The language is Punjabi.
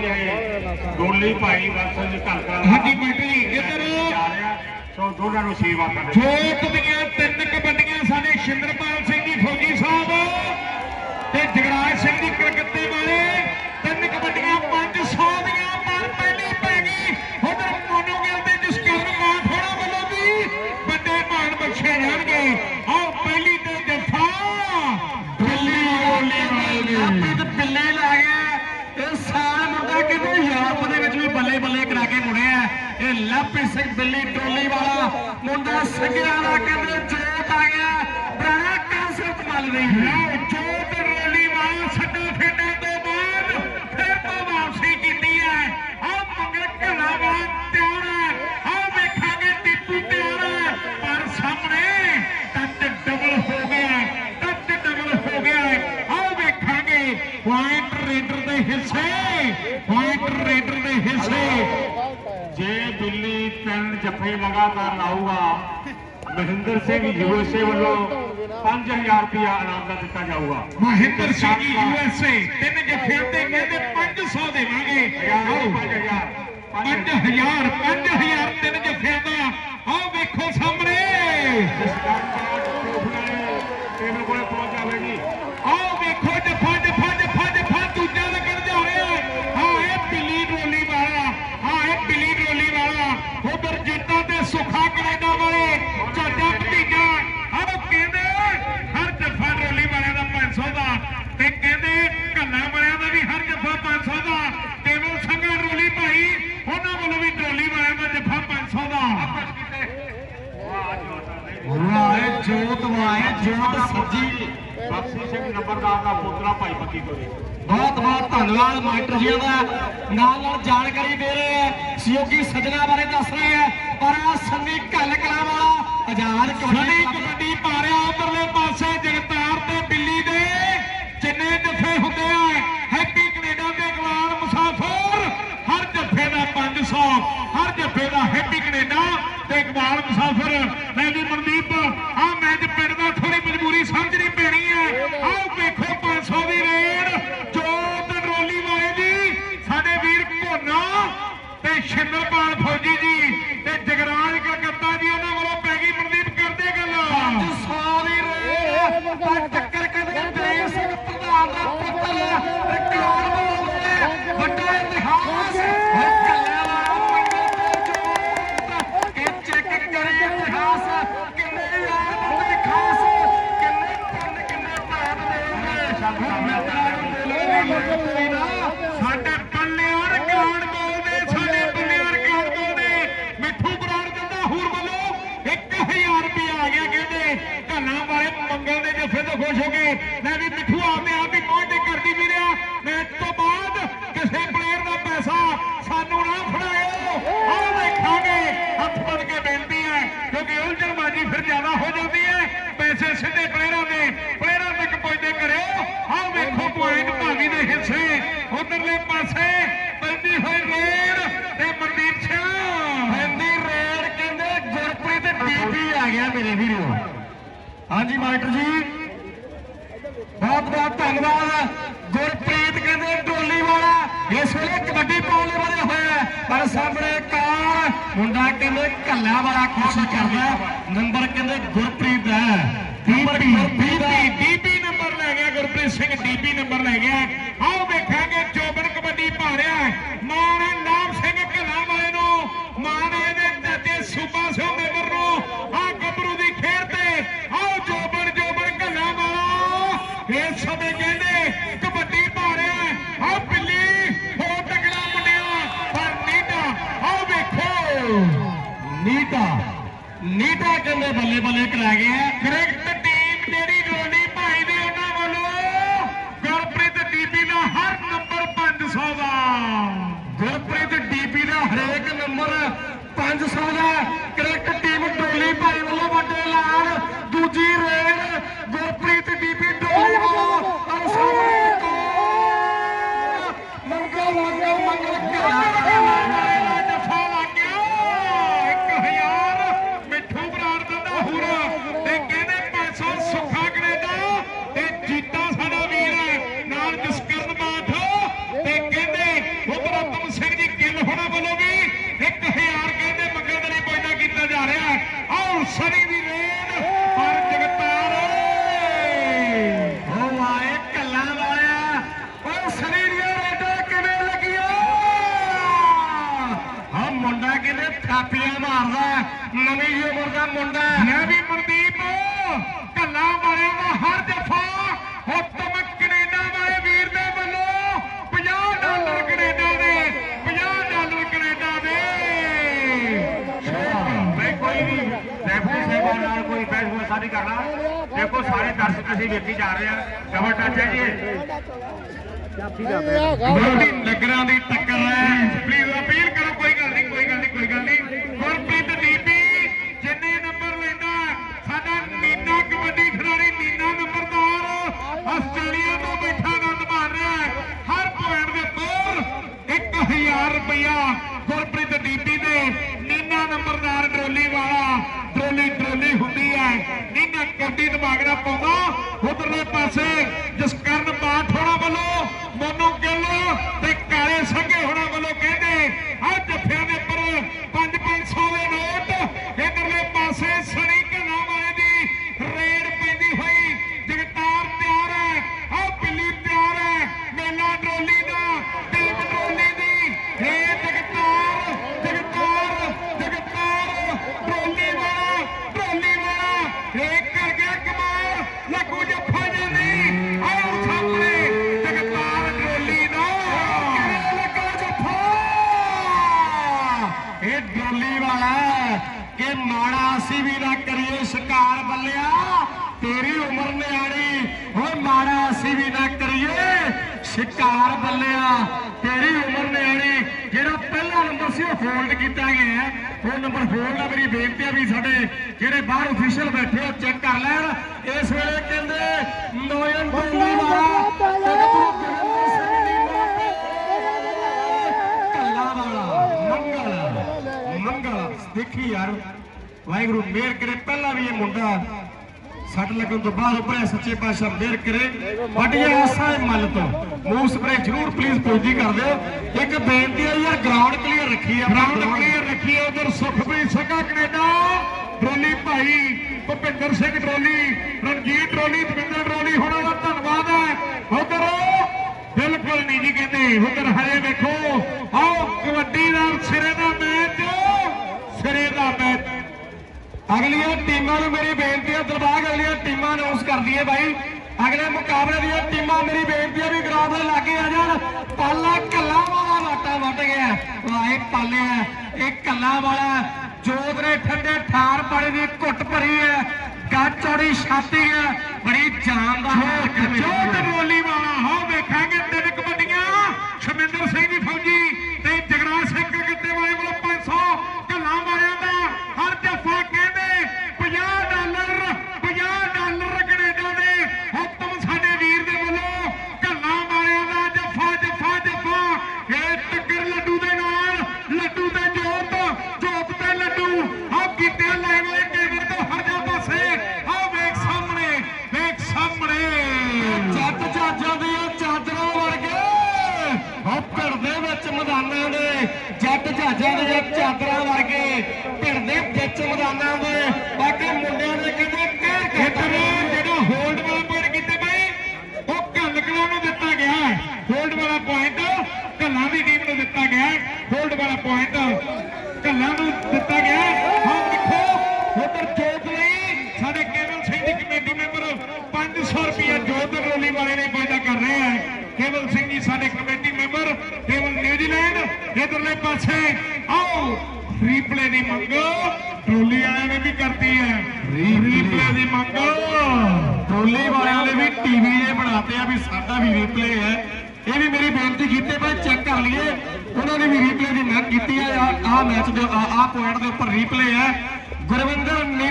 ਡੋਲੀ ਭਾਈ ਹਾਂਜੀ ਇੱਧਰ। ਜਾ ਰਿਹਾ। ਸੋ ਦੋਨਾਂ ਨੂੰ ਸੇਵਾ ਜੋਤ ਦੀਆਂ ਤਿੰਨ ਕਬੱਡੀਆਂ ਸਾਡੇ ਸ਼ਿੰਦਰਪਾਲ ਸਿੰਘ ਜੀ ਫੌਜੀ ਸਾਹਿਬ ਤੇ ਜਗਰਾਜ ਸਿੰਘ ਜੀ ਕਲਕੱਤੇ ਵਾਲੇ ਤਿੰਨ ਕਬੱਡੀਆਂ 500 ਦੀਆਂ ਪਰ ਪਹਿਲੀ ਪੈ ਗਈ ਉਧਰ ਮੋਨੋਗਲ ਤੇ ਜਸਕਰਨ ਮਾਨ ਥੋੜਾ ਵੱਲੋਂ ਵੀ ਵੱਡੇ ਮਾਨ ਬਖਸ਼ੇ ਜਾਣਗੇ ਆਓ ਪਹਿਲੀ ਤੇ ਜਫਾ ਦਿੱਲੀ ਗੋਲੀ ਵਾਲੇ ਆਪੇ ਤੇ ਪਿੱਲੇ ਲਾ ਗਿਆ ਇਹ ਸਾਰਾ ਮੁੰਡਾ ਕਿਤੇ ਯੂਰਪ ਦੇ ਵਿੱਚ ਵੀ ਬੱਲੇ ਬੱਲੇ ਕਰਾ ਕੇ ਮੁੜਿਆ ਇਹ ਲਾਪੀ ਸਿੰਘ ਦਿੱਲੀ ਟੋਲੀ ਵਾਲਾ ਮੁੰਡਾ ਸੰਗਿਆ ਦਾ ਕਹਿੰਦੇ ਜੋਤ ਆ ਗਿਆ ਬੜਾ ਕਾਂਸਰਤ ਮਲ ਰਹੀ ਹੈ ਜੋਤ ਰੋਲੀ ਵਾਲਾ ਛੱਡਾ ਫੇਟਾਂ ਤੋਂ ਬਾਅਦ ਫਿਰ ਤੋਂ ਵਾਪਸੀ ਕੀਤੀ ਹੈ ਆਹ ਮੰਗਲ ਘੜਾ ਵਾਲਾ ਤਿਆਰ ਹੈ ਆਹ ਵੇਖਾਂਗੇ ਟਿੱਪੂ ਤਿਆਰ ਹੈ ਪਰ ਸਾਹਮਣੇ ਟੱਚ ਡਬਲ ਹੋ ਗਿਆ ਟੱਚ ਡਬਲ ਹੋ ਗਿਆ ਆਹ ਵੇਖਾਂਗੇ ਪੁਆਇੰਟ ਰੇਡਰ ਦੇ ਹਿੱਸੇ ਪੁਆਇੰਟ ਰੇਡਰ ਦੇ ਹਿੱਸੇ। ਜੇ ਦਿੱਲੀ ਤਿੰਨ ਜੱਫੇ ਲਗਾਤਾਰ ਲਾਊਗਾ ਮਹਿੰਦਰ ਸਿੰਘ ਯੂਐਸਏ ਵੱਲੋਂ 5000 ਰੁਪਇਆ ਇਨਾਮ ਦਾ ਦਿੱਤਾ ਜਾਊਗਾ। ਮਹਿੰਦਰ ਸਿੰਘ ਯੂਐਸਏ ਤਿੰਨ ਜੱਫਿਆਂ ਤੇ ਕਹਿੰਦੇ 500 ਦੇਵਾਂਗੇ। ਆਓ 5000 5000 5000 ਤਿੰਨ ਜੱਫਿਆਂ ਦਾ ਆਓ ਵੇਖੋ ਸਾਹਮਣੇ ਇਹਨੂੰ ਕੋਲੇ ਪਹੁੰਚ ਜਾਵੇਗੀ ਆਓ ਵੇਖੋ ਜੱਫਾ ਜੱਫਾ ਜੱਫਾ ਜੱਫਾ ਦੂਜਾ ਲੱਗਣ ਜਾ ਰਿਹਾ ਹਾਂ ਇਹ ਪਿੱਲੀ ਡੋਲੀ ਵਾਲਾ ਹਾਂ ਇਹ ਪਿੱਲੀ ਡੋਲੀ ਵਾਲਾ ਉਧਰ ਜੀਤਾ ਤੇ ਸੁੱਖਾ ਕੈਨੇਡਾ ਵਾਲੇ ਚਾਚਾ ਭਤੀਜਾ ਆਹ ਕਹਿੰਦੇ ਹਰ ਜੱਫਾ ਡੋਲੀ ਵਾਲਿਆਂ ਦਾ 500 ਦਾ ਤੇ ਕਹਿੰਦੇ ਕੱਲਾ ਵਾਲਿਆਂ ਦਾ ਵੀ ਹਰ ਜੱਫਾ 500 ਦਾ ਕੇਵਲ ਸੰਗਾ ਡੋਲੀ ਭਾਈ ਉਹਨਾਂ ਵੱਲੋਂ ਵੀ ਡੋਲੀ ਵਾਲਿਆਂ ਦਾ ਜੱਫਾ 500 ਦਾ ਵਾਏ ਜੋਤ ਵਾਏ ਜੋਤ ਸੱਜੀ ਬਖਸ਼ੀ ਸਿੰਘ ਨੰਬਰਦਾਰ ਦਾ ਪੋਤਰਾ ਭਾਈ ਪੱਕੀ ਕੋਲੇ ਬਹੁਤ ਬਹੁਤ ਧੰਨਵਾਦ ਮਾਸਟਰ ਜੀ ਦਾ ਨਾਲ ਨਾਲ ਜਾਣਕਾਰੀ ਦੇ ਰਹੇ ਹੈ ਸਹਿਯੋਗੀ ਸੱਜਣਾ ਬਾਰੇ ਦੱਸ ਰਹੇ ਹੈ ਪਰ ਆ ਸੰਨੀ ਘੱਲ ਕਲਾ ਵਾਲਾ ਆਜ਼ਾਦ ਕਬੱਡੀ ਕਬੱਡੀ ਪਾ ਰਿਹਾ ਉਧਰਲੇ ਪਾਸੇ ਜਗਤਾਰ ਤੇ ਬਿੱਲੀ ਦੇ ਜਿੰਨੇ ਜੱਫੇ ਹੁੰਦੇ ਆ ਹੈਪੀ ਕੈਨੇਡਾ ਦੇ ਇਕਬਾਲ ਮੁਸਾਫਰ। ਹਰ ਜੱਫੇ ਦਾ 500 ਹਰ ਜੱਫੇ ਦਾ ਹੈਪੀ ਕੈਨੇਡਾ ਤੇ ਇਕਬਾਲ ਮੁਸਾਫਰ। ਲੈ ਜੀ ਮਨਦੀਪ ਆ ਮੈਚ ਪਿੰਡ ਦਾ ਥੋੜੀ ਮਜਬੂਰੀ ਸਮਝਣੀ ਪੈਣੀ ਹੈ ਆਓ ਵੇਖੋ 500 ਦੀ ਰੇਡ ਜੋਤ ਡਰੋਲੀ ਵਾਲੇ ਜੀ ਸਾਡੇ ਵੀਰ ਭੋਨਾ ਤੇ ਸ਼ਿੰਦਰਪਾਲ ਫੌਜੀ ਜੀ ਤੇ ਜਗਰਾਜ ਕਲਕੱਤਾ ਜੀ ਉਹਨਾਂ ਵੱਲੋਂ ਪੈ ਗਈ ਮਨਦੀਪ ਕਰਦੇ ਗੱਲ 500 ਦੀ ਰੇਡ ਪਰ ਟੱਕਰ ਕਦੇ ਦੇਵ ਸਿੰਘ ਪ੍ਰਧਾਨ ਦਾ ਪੁੱਤਰ ਰਿਕਾਰਡ ਬੋਲਦੇ ਵੱਡਾ ਇਤਿਹਾਸ ਹੋ ਕੱਲਿਆ ਵਾਲਾ ਮੰਗਲ ਤੇ ਜੋਤ ਇਹ ਚੈੱਕ ਕਰੇ ਇਤਿਹਾਸ ਕਿੰਨੇ ਯਾਰ ਤੇ ਖਾਸ ਕਿੰਨੇ ਪੰਨ ਕਿੰਨੇ ਭਾਗ ਦੇ ਸਾਡੇ ਪੱਲਿਆਂ ਰਿਕਾਰਡ ਬੋਲਦੇ ਸਾਡੇ ਪੱਲਿਆਂ ਰਿਕਾਰਡ ਬੋਲਦੇ ਮਿੱਠੂ ਬਰਾੜ ਕਹਿੰਦਾ ਹੂਰ ਵੱਲੋਂ 1000 ਰੁਪਏ ਆ ਗਿਆ ਕਹਿੰਦੇ ਧੰਨਾ ਵਾਲੇ ਮੰਗਲ ਦੇ ਜੱਫੇ ਤੋਂ ਖੁਸ਼ ਹੋ ਗਏ ਮੈਂ ਵੀ ਮਿੱਠੂ ਆਪਦੇ ਆਪ ਹੀ ਪਹੁੰਚੇ ਕਰਦੀ ਵੀਰਿਆ ਮੈਚ ਤੋਂ ਬਾਅਦ ਕਿਸੇ ਪਲੇਅਰ ਦਾ ਪੈਸਾ ਸਾਨੂੰ ਨਾ ਫੜਾਇਓ ਆਹ ਵੇਖਾਂਗੇ ਹੱਥ ਬੰਨ ਕੇ ਬੇਨਤੀ ਹੈ ਕਿਉਂਕਿ ਉਲਝਣਬਾਜ਼ੀ ਫਿਰ ਜ਼ਿਆਦਾ ਹੋ ਜਾਂਦੀ ਹੈ ਪੈਸੇ ਸਿੱਧੇ ਪਲੇਅਰਾਂ ਦੇ ਪਲੇਅਰਾਂ ਤੱਕ ਪਹੁੰਚਦੇ ਕਰਿਓ ਆਹ ਵੇਖੋ ਪੁਆਇੰਟ ਭਾਵੀ ਦੇ ਹਿੱਸੇ ਉਧਰਲੇ ਪਾਸੇ ਪੈਂਦੀ ਹੋਈ ਰੇਡ ਤੇ ਮਨਦੀਪ ਸਿੰਘ ਪੈਂਦੀ ਰੇਡ ਕਹਿੰਦੇ ਗੁਰਪ੍ਰੀਤ ਡੀਪੀ ਆ ਗਿਆ ਮੇਰੇ ਵੀਰੋ ਹਾਂਜੀ, ਮਾਸਟਰ ਜੀ। ਬਹੁਤ ਬਹੁਤ ਧੰਨਵਾਦ। ਗੁਰਪ੍ਰੀਤ ਕਹਿੰਦੇ, ਢੋਲੀ ਵਾਲਾ। ਇਸ ਵੇਲੇ ਕਬੱਡੀ ਪਾਉਣ ਲਈ ਵਧਿਆ ਹੋਇਆ ਪਰ ਸਾਹਮਣੇ ਕਾਰ ਮੁੰਡਾ ਕਹਿੰਦੇ ਕੱਲਾ ਵਾਲਾ ਕੋਸ਼ਿਸ਼ ਕਰਦਾ। ਨੰਬਰ ਕਹਿੰਦੇ ਗੁਰਪ੍ਰੀਤ ਦਾ ਹੈ ਨੰਬਰ ਡੀਪੀ ਡੀਪੀ ਨੰਬਰ ਲੈ ਗਿਆ ਗੁਰਪ੍ਰੀਤ ਸਿੰਘ ਡੀਪੀ ਨੰਬਰ ਲੈ ਗਿਆ ਆਓ ਵੇਖਾਂਗੇ ਜੋਬਨ ਕਬੱਡੀ ਪਾ ਰਿਹਾ ਹੈ ਮਾਣ ਹੈ ਨਾਮ ਸਿੰਘ ਕੱਲਾ ਵਾਲੇ ਨੂੰ ਮਾਣ ਹੈ ਇਹਦੇ ਚਾਚੇ ਸੂਬਾ ਸਿੰਘ ਮੈਂਬਰ ਨੂੰ ਆ ਗੱਭਰੂ ਦੀ ਖੇਡ ਤੇ ਆਓ ਜੋਬਨ ਜੋਬਨ ਕੱਲਾ ਵਾਲਾ ਇਸ ਸਮੇਂ ਕਹਿੰਦੇ, ਕਬੱਡੀ ਪਾ ਰਿਹਾ ਹੈ ਬਿੱਲੀ ਹੋ ਤਗੜਾ ਮੁੰਡਿਆ। ਪਰ ਨੀਟਾ ਆਹ ਵੇਖੋ। ਨੀਟਾ ਨੀਟਾ ਕਹਿੰਦੇ ਬੱਲੇ ਬੱਲੇ ਕਰਾ ਗਏ ਆ। ਕ੍ਰਿਕਟ ਟੀਮ ਜਿਹੜੀ ਰੋਣੀ ਭਾਈ ਦੀ ਉਹਨਾਂ ਵੱਲੋਂ, ਗੁਰਪ੍ਰੀਤ ਡੀਪੀ ਦਾ ਹਰ ਨੰਬਰ 500 ਦਾ। ਗੁਰਪ੍ਰੀਤ ਡੀਪੀ ਦਾ ਹਰੇਕ ਨੰਬਰ 500 ਦਾ। ਕ੍ਰਿਕਟ ਟੀਮ ਡੋਲੀ ਭਾਈ ਵੱਲੋਂ ਵੱਡੇ ਐਲਾਨ। ਦੂਜੀ ਰੇਡ ਗੁਰਪ੍ਰੀਤ ਨਹੀਂ ਕਰਨਾ। ਦੇਖੋ ਸਾਰੇ ਦਰਸ਼ਕ ਅਸੀਂ ਵੇਖੀ ਜਾ ਰਹੇ ਆ ਡਬਲ ਟੱਚ ਹੈ ਜੀ ਇਹ। ਨਗਰਾਂ ਦੀ ਟੱਕਰ ਹੈ। ਕਿ ਮਾੜਾ ਅਸੀਂ ਵੀ ਨਾ ਕਰੀਏ ਸ਼ਿਕਾਰ ਬੱਲਿਆ ਤੇਰੀ ਉਮਰ ਨਿਆਣੀ ਓਏ ਮਾੜਾ ਅਸੀਂ ਵੀ ਨਾ ਕਰੀਏ ਸ਼ਿਕਾਰ ਬੱਲਿਆ ਤੇਰੀ ਉਮਰ ਨਿਆਣੀ। ਜਿਹੜਾ ਪਹਿਲਾ ਨੰਬਰ ਸੀ ਉਹ ਹੋਲਡ ਕੀਤਾ ਗਿਆ ਹੈ। ਉਹ ਨੰਬਰ ਹੋਲਡ ਆ ਮੇਰੀ ਬੇਨਤੀ ਆ ਵੀ ਸਾਡੇ ਜਿਹੜੇ ਬਾਹਰ ਅਫੀਸ਼ੀਅਲ ਬੈਠੇ ਆ ਚੈੱਕ ਕਰ ਲੈਣ। ਇਸ ਵੇਲੇ ਕਹਿੰਦੇ ਨੋਇਨ ਡਰੋਲੀ ਵਾਲਾ ਤੇ ਗੁਰੂ ਸਿੰਘ ਦੀ ਮੰਗਲ ਮੰਗਲ ਦੇਖੀ ਯਾਰ ਵਾਹਿਗੁਰੂ ਮੇਰ ਕਰੇ, ਪਹਿਲਾਂ ਵੀ ਇਹ ਮੁੰਡਾ ਸੱਟ ਲੱਗਣ ਤੋਂ ਬਾਅਦ ਉੱਪਰੇ ਸੱਚੇ ਪਾਤਸ਼ਾਹ ਮਿਹਰ ਕਰੇ। ਵੱਡੀਆਂ ਆਸਾਂ ਹੈ ਮੱਲ ਤੋਂ। ਮੂਵ ਸਪਰੇ ਜਰੂਰ ਪਲੀਜ਼ ਪੁੱਜੀ ਕਰ ਦਿਓ। ਇੱਕ ਬੇਨਤੀ ਹੈ ਯਾਰ ਗਰਾਊਂਡ ਕਲੀਅਰ ਰੱਖੀ ਆ ਗਰਾਊਂਡ ਕਲੀਅਰ ਰੱਖੀ ਆ ਉਧਰ ਸੁਖਪ੍ਰੀਤ ਸਿੰਘਾ ਕੈਨੇਡਾ। ਟਰੋਲੀ ਭਾਈ Bhupinder Singh trolley Ranjit trolley Davinder trolley ਹੋਣਾ ਦਾ ਧੰਨਵਾਦ ਹੈ। ਉਧਰ ਬਿਲਕੁਲ ਨਹੀਂ ਜੀ ਕਹਿੰਦੇ, ਉਧਰ ਹਰੇ ਵੇਖੋ। ਆਓ, ਕਬੱਡੀ ਨਾਲ ਸਿਰੇ ਦਾ ਮੈਚ ਸਿਰੇ ਦਾ ਮੈਚ ਅਗਲੀਆਂ ਟੀਮਾਂ ਨੂੰ ਮੇਰੀ ਬੇਨਤੀ ਹੈ ਦਰਬਾਰ ਅਗਲੀਆਂ ਟੀਮਾਂ ਅਨਾਉਂਸ ਕਰਦੀ ਹੈ ਬਾਈ। ਅਗਲੇ ਮੁਕਾਬਲੇ ਦੀਆਂ ਟੀਮਾਂ ਮੇਰੀ ਬੇਨਤੀ ਹੈ ਵੀ ਗਰਾਊਂਡ ਦੇ ਲਾਗੇ ਆ ਜਾਣ। ਪਾਲਾ ਕੱਲਾ ਵਾਲਾ ਵਾਟਾ ਵੱਟ ਗਿਆ। ਵਾਹ ਇਹ ਪਾਲੇ ਆ ਇਹ ਕੱਲਾ ਵਾਲਾ। ਜੋਤ ਨੇ ਠੰਡੇ ਠਾਰ ਪਾਣੀ ਦੀ ਘੁੱਟ ਭਰੀ ਹੈ। ਗੱਜ ਚੌੜੀ ਛਾਤੀ ਹੈ। ਬੜੀ ਜਾਨ ਦਾ ਜੋਤ ਰੋਲੀ ਵਾਲਾ। ਹੋ, ਵੇਖਾਂਗੇ ਤਿੰਨ ਕਬੱਡੀਆਂ। ਸ਼ਮਿੰਦਰ ਸਿੰਘ ਜੀ ਫੌਜੀ ਤੇ ਜਗਰਾਜ ਸਿੰਘ ਕਲਕੱਤੇ ਵਾਲੇ ਵੱਲੋਂ 500 ਕੱਲਾ ਮਾਰਿਆਂ ਦਾ ਹਰ ਜੱਫਾ ਕਹਿੰਦੇ 50 ਡਾਲਰ 50 ਡਾਲਰ ਕੈਨੇਡਾ ਦੇ ਹੁਕਮ ਸਾਡੇ ਵੀਰ ਦੇ ਵੱਲੋਂ ਕੱਲਾ ਮਾਰਿਆਂ ਦਾ ਜੱਫਾ ਜੱਫਾ ਜੱਫਾ ਇਹ ਟੱਕਰ ਲੱਡੂ ਦੇ ਨਾਲ ਲੱਡੂ ਤੇ ਜੋਤ ਜੋਤ ਤੇ ਲੱਡੂ ਆ ਕੀਤੇ ਲਾਈਨ ਵਾਲੇ ਕੇਵਰ ਤੋਂ ਹਰ ਜਾ ਪਾਸੇ ਆ ਵੇਖ ਸਾਹਮਣੇ ਵੇਖ ਸਾਹਮਣੇ ਜੱਟ ਜਾਜਾਂ ਦੀਆਂ ਚਾਦਰਾਂ ਵਰਗੇ ਉਹ ਪਿੰਡ ਦੇ ਵਿੱਚ ਮੈਦਾਨਾਂ ਦੇ ਜੱਟ ਜਹਾਜ਼ਾਂ ਦੀਆਂ ਚਾਦਰਾਂ ਵਰਗੇ ਪਿੰਡ ਦੇ ਵਿੱਚ ਮੈਦਾਨਾਂ ਦੇ ਬਾਕੀ ਮੁੰਡਿਆਂ ਦੇ ਕਹਿੰਦੇ ਕਹਿਰ ਖੇਤਰ ਜਿਹੜਾ ਹੋਲਡ ਵਾਲਾ ਪੁਆਇੰਟ ਕੀਤੇ ਪਏ ਉਹ ਕੰਨਕਲਾਂ ਨੂੰ ਦਿੱਤਾ ਗਿਆ ਹੋਲਡ ਵਾਲਾ ਪੁਆਇੰਟ ਕੱਲਾਂ ਦੀ ਟੀਮ ਨੂੰ ਦਿੱਤਾ ਗਿਆ ਹੋਲਡ ਵਾਲਾ ਪੁਆਇੰਟ ਕੱਲਾਂ ਨੂੰ ਦਿੱਤਾ ਗਿਆ ਹੈ। ਦੇਖੋ ਉਧਰ ਜੋਤ ਲਈ ਸਾਡੇ ਕੇਵਲ ਸਿੰਘ ਦੀ ਕਮੇਟੀ ਮੈਂਬਰ 500 ਰੁਪਏ ਜੋਤ ਰੋਲੀ ਵਾਲੇ ਨੇ ਵਾਅਦਾ ਕਰ ਰਹੇ ਹੈ। ਕੇਵਲ ਸਿੰਘ ਜੀ ਸਾਡੇ ਕਮੇਟੀ ਮੈਂਬਰ ਕੇਵਲ ਨਿਊਜ਼ੀਲੈਂਡ ਇਧਰਲੇ ਪਾਸੇ ਆਓ ਰੀਪਲੇ ਦੀ ਮੰਗ ਟਰੋਲੀ ਵਾਲਿਆਂ ਨੇ ਵੀ ਕਰਤੀ ਹੈ। ਰੀਪਲੇ ਦੀ ਮੰਗ ਟਰੋਲੀ ਵਾਲਿਆਂ ਨੇ ਵੀ ਟੀਵੀ ਨੇ ਬਣਾਤੇ ਆ ਵੀ ਸਾਡਾ ਵੀ ਰੀਪਲੇ ਹੈ। ਇਹ ਵੀ ਮੇਰੀ ਬੇਨਤੀ ਕੀਤੇ ਭਾਈ ਚੈੱਕ ਕਰ ਲਈਏ। ਉਹਨਾਂ ਨੇ ਵੀ ਰੀਪਲੇ ਦੀ ਮੰਗ ਕੀਤੀ ਹੈ। ਆ ਮੈਚ ਦੇ ਆ ਪੁਆਇੰਟ ਦੇ ਉੱਪਰ ਰੀਪਲੇ ਹੈ। ਗੁਰਵਿੰਦਰ ਨੀ